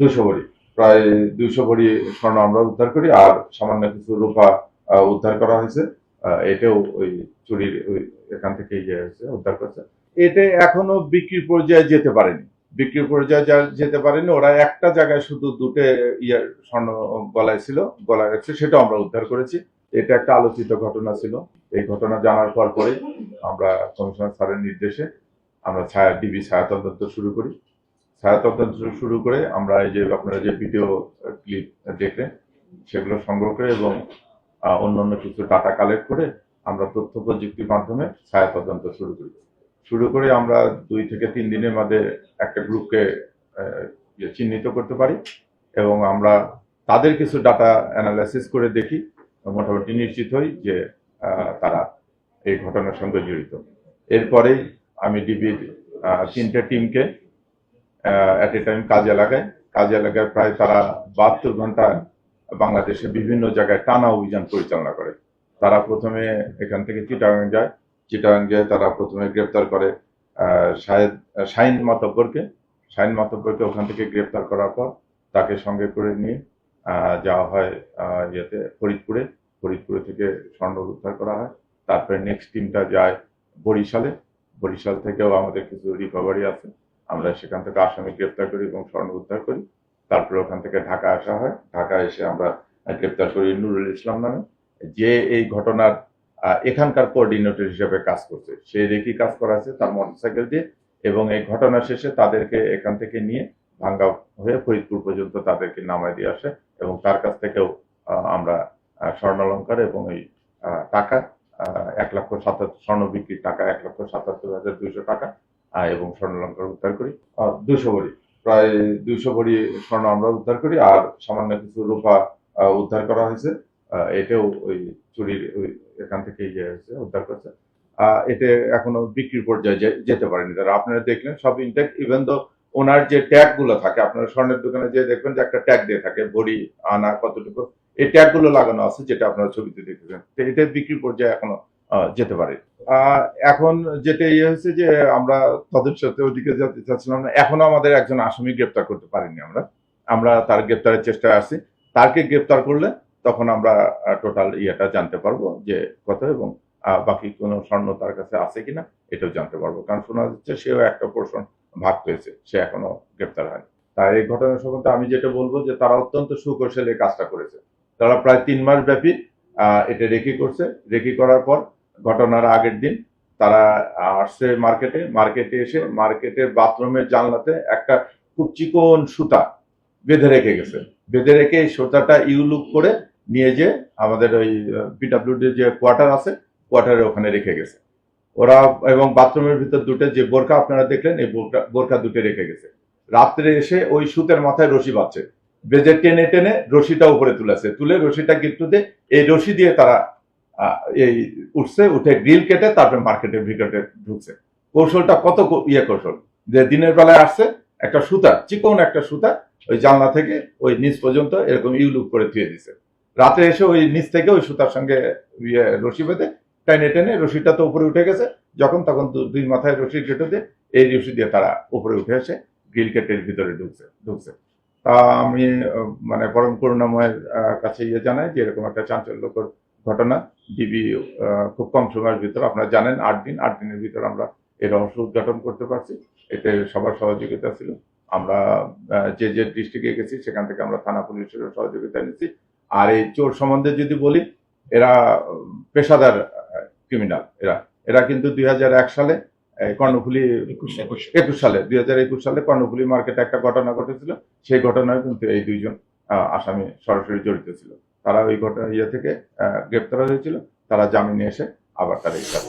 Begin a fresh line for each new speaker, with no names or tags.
দুশো ভরি। প্রায় দুইশো ভরি স্বর্ণ আমরা উদ্ধার করি, আর সামান্য কিছু রূপা উদ্ধার করা হয়েছে। এটাও ওই চুরির এখান থেকে উদ্ধার করছে। এটা এখনও বিক্রি পর্যায়ে যেতে পারেনি। বিক্রি পর্যায়ে যেতে পারেনি, ওরা একটা জায়গায় শুধু দুটো ইয়ে স্বর্ণ গলায় ছিল, গলায় রাখছে সেটা আমরা উদ্ধার করেছি। এটা একটা আলোচিত ঘটনা ছিল। এই ঘটনা জানার পর পরে আমরা কমিশনার স্যারের নির্দেশে আমরা ছায়া, ডিবি ছায়া তদন্ত শুরু করি। ছায়া তদন্ত শুরু করে আমরা এই যে আপনারা যে ভিডিও ক্লিপ দেখলেন, সেগুলো সংগ্রহ করে এবং অন্যান্য কিছু ডাটা কালেক্ট করে আমরা তথ্য প্রযুক্তির মাধ্যমে ছায়া তদন্ত শুরু করি। শুরু করে আমরা দুই থেকে তিন দিনের মধ্যে একটা গ্রুপকে ইয়ে চিহ্নিত করতে পারি এবং আমরা তাদের কিছু ডাটা অ্যানালাইসিস করে দেখি। মোটামুটি নিশ্চিত হই যে তারা এই ঘটনার সঙ্গে জড়িত। এরপরেই আমি ডিবির তিনটে টিমকে অ্যাট এ টাইম কাজে লাগায়। কাজে লাগায় প্রায় তারা বাহাত্তর ঘণ্টা বাংলাদেশে বিভিন্ন জায়গায় টানা অভিযান পরিচালনা করে। তারা প্রথমে এখান থেকে চিটাগাং যায়। চিটাগাং যায় তারা প্রথমে গ্রেপ্তার করে শাহেদ, শাহিন মাতব্বরকে। শাহিন মাতব্বরকে ওখান থেকে গ্রেপ্তার করার পর তাকে সঙ্গে করে নিয়ে যাওয়া হয় ইয়েতে ফরিদপুরে। ফরিদপুরে থেকে স্বর্ণ উদ্ধার করা হয়। তারপরে নেক্সট টিমটা যায় বরিশালে। বরিশাল থেকেও আমাদের কিছু রিকভারি আছে। আমরা সেখান থেকে আসামি গ্রেপ্তার করি এবং স্বর্ণ উদ্ধার করি। তারপরে ওখান থেকে ঢাকা আসা হয়। ঢাকা এসে আমরা গ্রেপ্তার করি নুরুল ইসলাম নামে। যে এই ঘটনার এখানকার কোঅর্ডিনেটর হিসেবে কাজ করছে। সে রেখি কাজ করাছে তার মোটরসাইকেল দিয়ে এবং এই ঘটনা শেষে তাদেরকে এখান থেকে নিয়ে ভাঙ্গা হয়ে ফরিদপুর পর্যন্ত তাদেরকে নামায় দিয়ে আসে এবং তার কাছ থেকেও আমরা স্বর্ণালঙ্কার এবং এই টাকা এক লক্ষ সাতাত্তর, স্বর্ণ বিক্রির টাকা এক লক্ষ সাতাত্তর হাজার দুইশো টাকা এবং স্বর্ণালঙ্কার উদ্ধার করি। দুশো ভরি। প্রায় দুইশো ভরি স্বর্ণ আমরা উদ্ধার করি আর সামান্য কিছু রূপা উদ্ধার করা হয়েছে। এটাও ওই চুরির এখান থেকে ইয়ে হয়েছে উদ্ধার করছে। এটা এখনও বিক্রির পর্যায়ে যেতে পারেনি। তারা আপনারা দেখলেন সব ইনটেক ইভেন তো ওনার যে ট্যাগগুলো থাকে আপনারা স্বর্ণের দোকানে যে দেখবেন যে একটা ট্যাগ দিয়ে থাকে ভরি আনা কতটুকু। এই ট্যাগগুলো লাগানো আছে যেটা আপনারা ছবিতে দেখেছেন। তো এটা বিক্রির পর্যায়ে এখনও যেতে পারে আহ, এখন যেটা ইয়ে হয়েছে যে আমরা তাদের সাথে ওদিকে যেতে চাচ্ছিলাম না। এখনও আমাদের একজন আসামি গ্রেপ্তার করতে পারিনি আমরা। আমরা তার গ্রেপ্তারের চেষ্টায় আছি। তাকে গ্রেপ্তার করলে তখন আমরা টোটাল ইয়েটা জানতে পারব যে কত এবং বাকি কোনো স্বর্ণ তার কাছে আছে কিনা এটাও জানতে পারব। কারণ শোনা যাচ্ছে সেও একটা পোর্শন ভাগ পেয়েছে। সে এখনও গ্রেপ্তার হয়নি। তাই এই ঘটনা সম্বন্ধে আমি যেটা বলব যে তারা অত্যন্ত সুকৌশলে কাজটা করেছে। তারা প্রায় তিন মাস ব্যাপী এটা রেকি করছে। রেকি করার পর ঘটনার আগের দিন তারা আসছে মার্কেটে মার্কেটে এসে মার্কেটের বাথরুমের জানলাতে একটা খুব চিকন সুতা বেঁধে রেখে গেছে। বেঁধে রেখে এই সুতাটা ইউলুক করে নিয়ে যে আমাদের ওই পিডাব্লিউডি যে কোয়ার্টার আছে কোয়ার্টারে ওখানে রেখে গেছে। ওরা এবং বাথরুমের ভিতর দুটো যে বোরখা আপনারা দেখলেন, এই বোরখা বোরকা দুটো রেখে গেছে। রাত্রে এসে ওই সুতের মাথায় রশি বাঁধছে। বেজে টেনে টেনে রশিটা উপরে তুলেছে। তুলে রশিটা গিট্টু দিয়ে এই রশি দিয়ে তারা এই উঠছে, উঠে গ্রিল কেটে তারপরে মার্কেটের ভিতরে ঢুকছে। কৌশলটা কত ইয়ে কৌশল? যে দিনের বেলায় আসছে, একটা সুতা চিকন একটা সুতা ওই জানলা থেকে ওই নিচ পর্যন্ত এরকম ইউলুক করে ধুয়ে দিছে। রাতে এসে ওই নিচ থেকে ওই সুতার সঙ্গে ইয়ে রশি বেঁধে টেনে টেনে রশিটা তো উপরে উঠে গেছে। যখন তখন দুই মাথায় রশি কেটে দিয়ে এই রশি দিয়ে তারা উপরে উঠে এসে গ্রিল কেটের ভিতরে ঢুকছে ঢুকছে। তা আমি মানে পরম করুণাময়ের কাছে ইয়ে জানাই যে এরকম একটা চাঞ্চল্যকর ঘটনা ডিবি খুব কম সময়ের ভিতর। আপনারা জানেন আট দিন আট দিনের ভিতর আমরা এর রহস্য উদ্ঘাটন করতে পারছি। এতে সবার সহযোগিতা ছিল। আমরা যে যে ডিস্ট্রিক্টে গেছি সেখান থেকে আমরা থানা পুলিশের সহযোগিতা নিচ্ছি। আর এই চোর সম্বন্ধে যদি বলি এরা পেশাদার ক্রিমিনাল এরা। এরা কিন্তু দুই সালে এই কর্ণফুলি একুশ সালে দুই হাজার একুশ সালে কর্ণফুলি মার্কেটে একটা ঘটনা ঘটেছিল। সেই ঘটনায় কিন্তু এই দুইজন আসামি সরাসরি জড়িত ছিল। তারা ওই ঘটনা ইয়ে থেকে গ্রেপ্তার হয়েছিল তারা জামিনে এসে আবার তারা এই কাজ